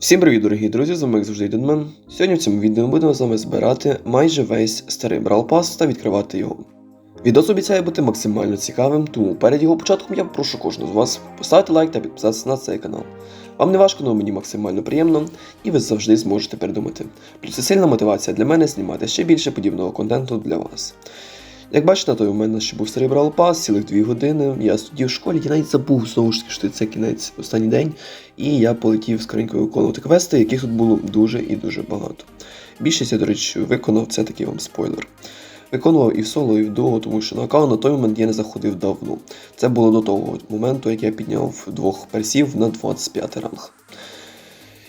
Всім привіт, дорогі друзі! З вами як завжди Дедмен. Сьогодні в цьому відео ми будемо з вами збирати майже весь старий Brawl Pass та відкривати його. Відос обіцяє бути максимально цікавим, тому перед його початком я прошу кожного з вас поставити лайк та підписатися на цей канал. Вам не важко, але мені максимально приємно, і ви завжди зможете передумати. Плюс це сильна мотивація для мене знімати ще більше подібного контенту для вас. Як бачите, на той момент ще був Brawl Pass, цілих 2 години. Я сидів в школі, я навіть забув знову ж таки, що це кінець останній день, і я полетів скоренько виконувати квести, яких тут було дуже і дуже багато. Більшість я, до речі, виконав, це такий вам спойлер. Виконував і в соло, і в дуо, тому що на аккаунт на той момент я не заходив давно. Це було до того моменту, як я підняв двох персів на 25 ранг.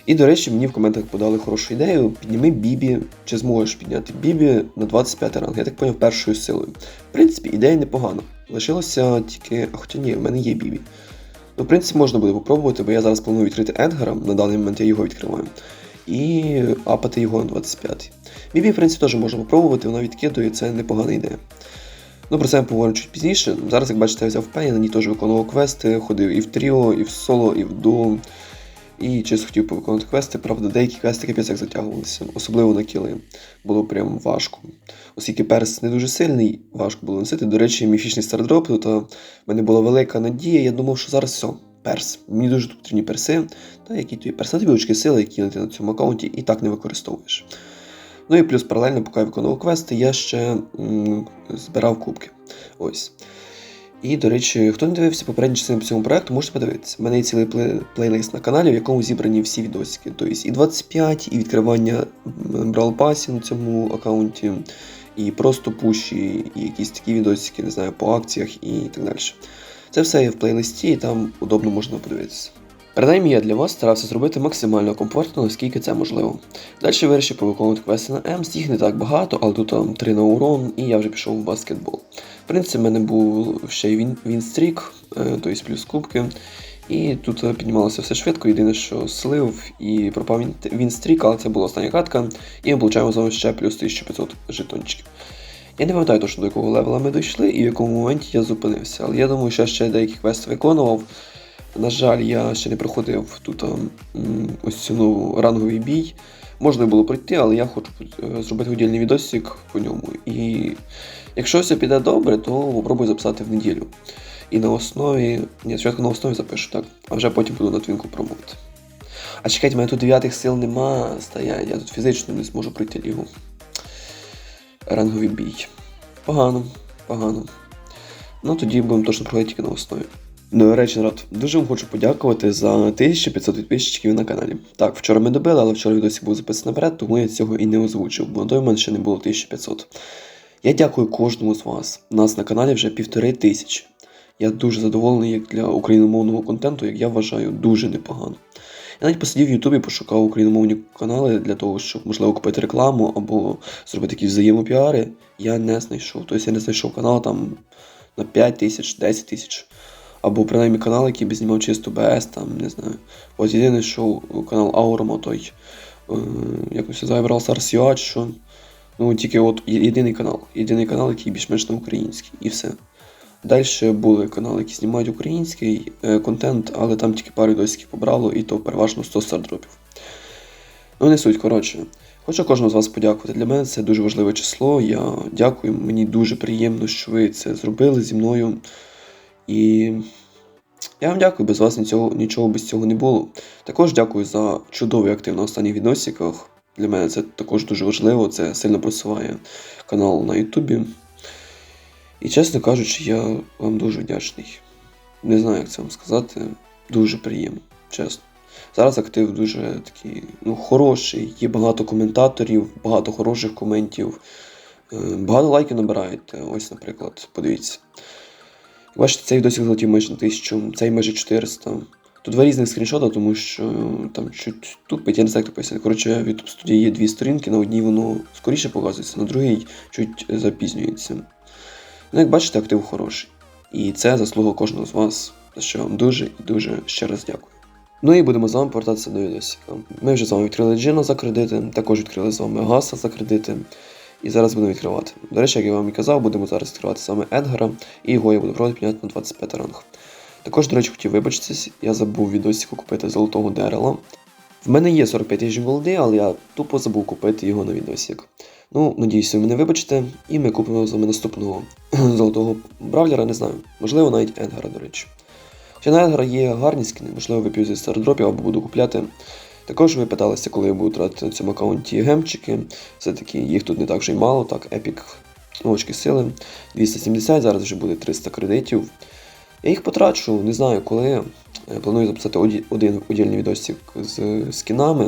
І, до речі, мені в коментах подали хорошу ідею: підніми Бібі, чи зможеш підняти Бібі на 25 ранг. Я так поняв першою силою. В принципі, ідея непогана. Лишилося тільки. А хоча ні, в мене є Бібі. Ну, в принципі, можна буде попробувати, бо я зараз планую відкрити Едгара, на даний момент я його відкриваю. І апати його на 25. Бібі, в принципі, теж можна попробувати, вона відкидує, це непогана ідея. Ну, про це я поговорю чуть пізніше. Зараз, як бачите, я взяв пені, на ній теж виконував квести, ходив і в тріо, і в соло, і в дуо. І чисто хотів повиконувати квести, правда, деякі квести капець як затягувалися, особливо на кіли. Було прям важко. Оскільки перс не дуже сильний, важко було носити. До речі, міфічний стардроп, тут в мене була велика надія, я думав, що зараз все, перс. Мені дуже потрібні перси, та які тобі перси, тобі очки сили, які ти на цьому аккаунті і так не використовуєш. Ну і плюс паралельно, поки я виконував квести, я ще м- збирав кубки. Ось. І, до речі, хто не дивився попередні частини по цьому проекту, можете подивитися. У мене є цілий плей- плейлист на каналі, в якому зібрані всі відосики. Тобто і 25, і відкривання Brawl Pass на цьому аккаунті, і просто пуші, і якісь такі відосики, не знаю, по акціях і так далі. Це все є в плейлисті, і там удобно можна подивитися. Принаймні я для вас старався зробити максимально комфортно, наскільки це можливо. Далі вирішив повиконувати квести на Емс, їх не так багато, але тут там 3 на урон, і я вже пішов в баскетбол. Принципі, в мене був ще й він, вінстрік, тобто плюс кубки. І тут е, піднімалося все швидко, єдине, що слив і пропав він, вінстрік, але це була остання катка, і ми получаємо з вами ще плюс 1500 жетончиків. Я не пам'ятаю точно до якого левела ми дійшли і в якому моменті я зупинився, але я думаю, що я ще деякі квести виконував. На жаль, я ще не проходив тут ось цю нову ранговий бій. Можна було пройти, але я хочу е, зробити віддільний відосик по ньому. І якщо все піде добре, то попробую записати в неділю. І на основі. Ні, спочатку на основі запишу, так, а вже потім буду на твінку пробувати. А чекайте, в мене тут дев'ятих сил нема стоять, я тут фізично не зможу пройти лігу. Ранговий бій. Погано, погано. Ну тоді будемо точно проходити тільки на основі. До речі, народ, дуже вам хочу подякувати за 1500 підписчиків на каналі. Так, вчора ми добили, але вчора відосик був записаний наперед, тому я цього і не озвучив, бо на той момент ще не було 1500. Я дякую кожному з вас. Нас на каналі вже півтори тисячі. Я дуже задоволений як для україномовного контенту, як я вважаю, дуже непогано. Я навіть посидів в Ютубі, пошукав україномовні канали для того, щоб, можливо, купити рекламу або зробити якісь взаємопіари. Я не знайшов. Тобто я не знайшов канал там на 5 тисяч, 10 тисяч. Або принаймні канал, який би знімав чисто БС, там, не знаю. Ось єдине, що канал Аурама той, якось UA, чи що. Ну, тільки от єдиний канал. Єдиний канал, який більш-менш на український, і все. Далі були канали, які знімають український е, контент, але там тільки пару відосиків побрало, і то переважно 100 стардропів. Ну, не суть, коротше. Хочу кожному з вас подякувати. Для мене це дуже важливе число. Я дякую, мені дуже приємно, що ви це зробили зі мною. І я вам дякую, без вас нічого, нічого без цього не було. Також дякую за чудовий актив на останніх відосиках. Для мене це також дуже важливо, це сильно просуває канал на Ютубі. І чесно кажучи, я вам дуже вдячний. Не знаю, як це вам сказати. Дуже приємно, чесно. Зараз актив дуже такий ну, хороший, є багато коментаторів, багато хороших коментів. Е, Багато лайків набираєте. Ось, наприклад, подивіться. Бачите, цей досі залетів майже на 1000, цей майже 400. Тут два різних скріншота, тому що там чуть тупить, я не знаю, як пояснити. Коротше, в YouTube студії є дві сторінки, на одній воно скоріше показується, на другій чуть запізнюється. Ну, як бачите, актив хороший. І це заслуга кожного з вас, за що вам дуже і дуже ще раз дякую. Ну і будемо з вами повертатися до відосика. Ми вже з вами відкрили Джина за кредити, також відкрили з вами Гаса за кредити. І зараз будемо відкривати. До речі, як я вам і казав, будемо зараз відкривати саме Едгара, і його я буду пробувати підняти на 25 ранг. Також, до речі, хотів вибачитись, я забув відосику купити золотого дерела. В мене є 45 тисяч голди, але я тупо забув купити його на відосик. Ну, надіюсь, ви мене вибачите, і ми купимо з вами наступного золотого бравлера, не знаю. Можливо, навіть Едгара, до речі. Хоча на Едгара є гарні скини, можливо, вип'ю зі стардропів або буду купляти. Також ви питалися, коли я буду тратити на цьому аккаунті гемчики. Все-таки їх тут не так вже й мало, так, епік очки сили. 270, зараз вже буде 300 кредитів. Я їх потрачу, не знаю коли. Е, Планую записати один удільний відосик з скінами.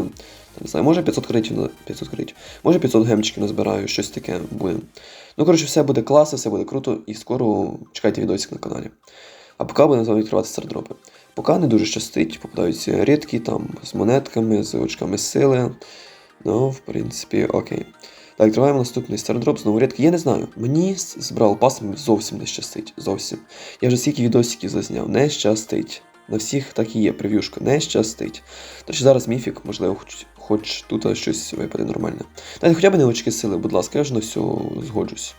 Не знаю, може 500 кредитів, 500 кредитів, може 500 гемчиків назбираю, щось таке буде. Ну, коротше, все буде класно, все буде круто, і скоро чекайте відосик на каналі. А поки будемо з вами відкривати стардропи. Поки не дуже щастить, попадаються рідкі там з монетками, з очками сили. Ну, в принципі, окей. Так, відкриваємо наступний стардроп, знову рідкий. Я не знаю, мені з Brawl зовсім не щастить. Зовсім. Я вже стільки відосиків зазняв, не щастить. На всіх так і є, прев'юшка, не щастить. Тож зараз міфік, можливо, хоч, хоч тут щось випаде нормальне. Дайте хоча б не очки сили, будь ласка, я ж на все згоджусь.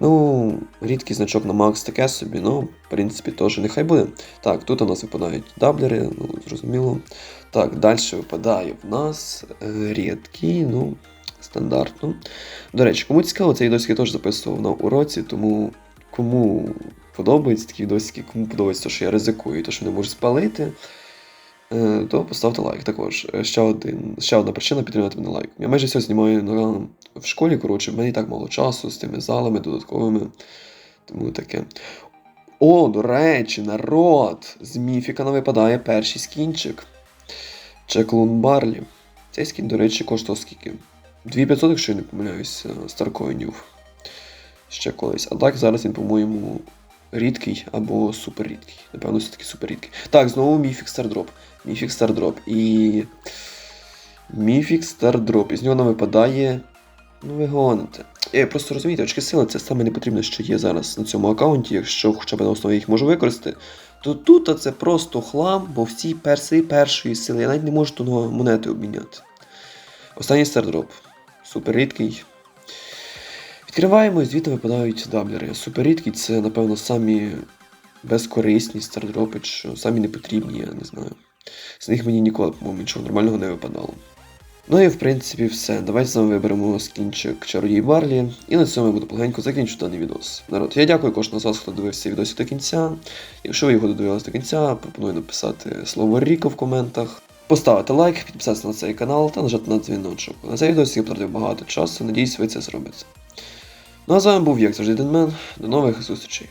Ну, рідкий значок на Макс таке собі, ну, в принципі, теж нехай буде. Так, тут у нас випадають даблери, ну, зрозуміло. Так, далі випадає в нас е, рідкий, ну, стандартно. До речі, кому цікаво, цей відосик я теж записував на уроці, тому кому подобаються такі відосики, кому подобається те, що я ризикую, те, що не можу спалити, то поставте лайк також. Е, Ще, один, ще одна причина підтримати мене лайком. Я майже все знімаю на, в школі, коротше, в мене і так мало часу з тими залами додатковими. Тому таке. О, до речі, народ! З міфіка нам випадає перший скінчик. Чеклун Барлі. Цей скін, до речі, коштував скільки? 2500, якщо я не помиляюся, старкоїнів. Ще колись. А так зараз він, по-моєму, рідкий або суперрідкий. Напевно, все-таки суперрідкий. Так, знову Міфік Стардроп. Міфік Стардроп. І. Міфік Стардроп. Із нього нам випадає. Ну, ви гоните. Е, просто розумієте, очки сили це саме непотрібне, що є зараз на цьому аккаунті. Якщо хоча б на основі їх можу використати, то тут це просто хлам, бо всі перси першої сили. Я навіть не можу тут монети обміняти. Останній стардроп. Супер рідкий. Відкриваємо і звідти випадають даблери. Супер рідкий це, напевно, самі безкорисні стардропи, що самі непотрібні, я не знаю. З них мені ніколи, по-моєму, нічого нормального не випадало. Ну і в принципі все. Давайте з вами виберемо скінчик Чародій Барлі. І на цьому я буду полегенько закінчу даний відос. Народ, я дякую кожному з вас, хто дивився відос до кінця. Якщо ви його додивились до кінця, пропоную написати слово Ріко в коментах. Поставити лайк, підписатися на цей канал та нажати на дзвіночок. На цей відос я потратив багато часу, надіюсь, ви це зробите. Ну а з вами був, як завжди, Денмен. До нових зустрічей.